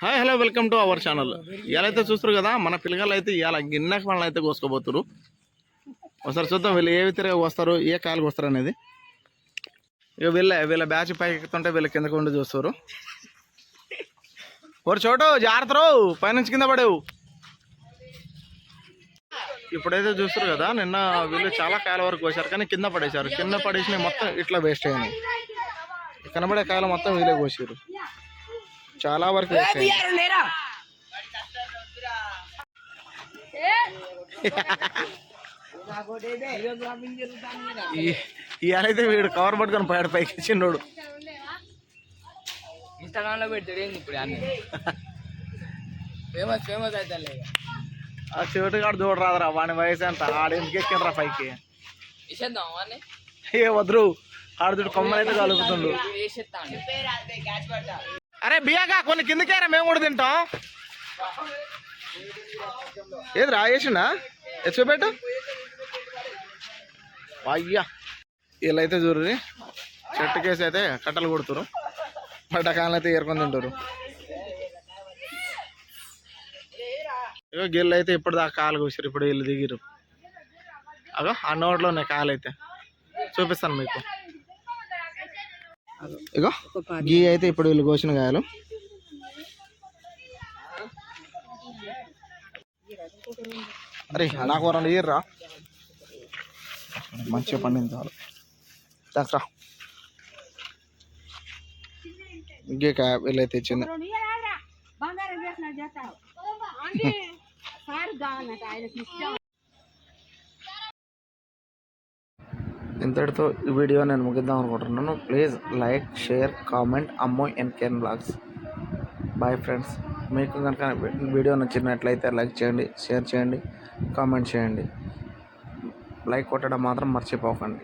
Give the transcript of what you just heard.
Hi hello welcome to our channel. ఇవాళైతే చూస్తారు కదా మన పిల్లగాళ్ళు అయితే ఇవాళ గిన్నెకి వాళ్ళని అయితే కోసుకోబోతున్నారు ఒకసారి చూద్దాం వీళ్ళు ఏ విధంగా వస్తారు ఏ కాయలు వస్తారు అనేది. ఇక వీళ్ళ వీళ్ళ బ్యాచ్ పైకి ఎక్కుతుంటే వీళ్ళ కిందకు ఉండి చూస్తారు ఒక చోట జాగ్రత్త పైనుంచి కింద పడేవు. ఇప్పుడైతే చూస్తారు కదా నిన్న వీళ్ళు చాలా కాయల వరకు కోసారు కానీ కింద పడేశారు. కింద పడేసినవి మొత్తం ఇట్లా వేస్ట్ అయినాయి. కనబడే కాయలు మొత్తం వీళ్ళే కోసారు చాలా వరకు ఇవాళైతే వీడు కవర్ పట్టుకొని పైన పైకి ఇచ్చిండోడు ఇన్స్టాగ్రామ్లో పెడతాడు ఏంది ఇప్పుడు అన్ని? ఫేమస్ ఫేమస్ అవుతాలే ఇక. ఆ చెవిటి కాడు చూడ రాదురా వాడి వయసు ఎంత? ఆడు ఎందుకు ఎక్కినరా పైకి? ఏ వద్రు ఆడు చూడు కొమ్మలైతే కలుపుతుండు. వేసేస్తా అరే బియాగా కొన్ని కిందకేరా మేము కూడా తింటాం. ఏది రా వేసిండా ఎచ్చుపెట్టు అయ్యా. వీళ్ళైతే చెట్టు కేసు అయితే కట్టలు కొడుతురు పడ్డకాయలు అయితే ఏరుకొని తింటారు ఇగో గిళ్ళు అయితే ఇప్పుడు దాకా కాలు కూసారు ఇప్పుడు వీళ్ళు దిగిరు అగో ఆ నోట్లోనే ఉన్నాయి అయితే. చూపిస్తాను మీకు. ఇగో గీ అయితే ఇప్పుడు వీళ్ళు కోసిన కాయలు అరే నాకు రెండు ఇయ్యర్రా. మంచిగా పండింది చాలు. దాకా ఇంకే కాయ వీళ్ళైతే ఇచ్చింది బంగారం చేసిన చేస్తావు. సార్ కావాలన్నట ఆయనకి ఇష్టం. ఇంతటితో ఈ వీడియో నేను ముగిద్దాం అనుకుంటున్నాను. ప్లీజ్ లైక్ షేర్ కామెంట్ అమ్మో ఎన్కేన్ బ్లాగ్స్. బాయ్ ఫ్రెండ్స్ మీకు కనుక వీడియో నచ్చినట్లయితే లైక్ చేయండి షేర్ చేయండి కామెంట్ చేయండి. లైక్ కొట్టడం మాత్రం మర్చిపోకండి.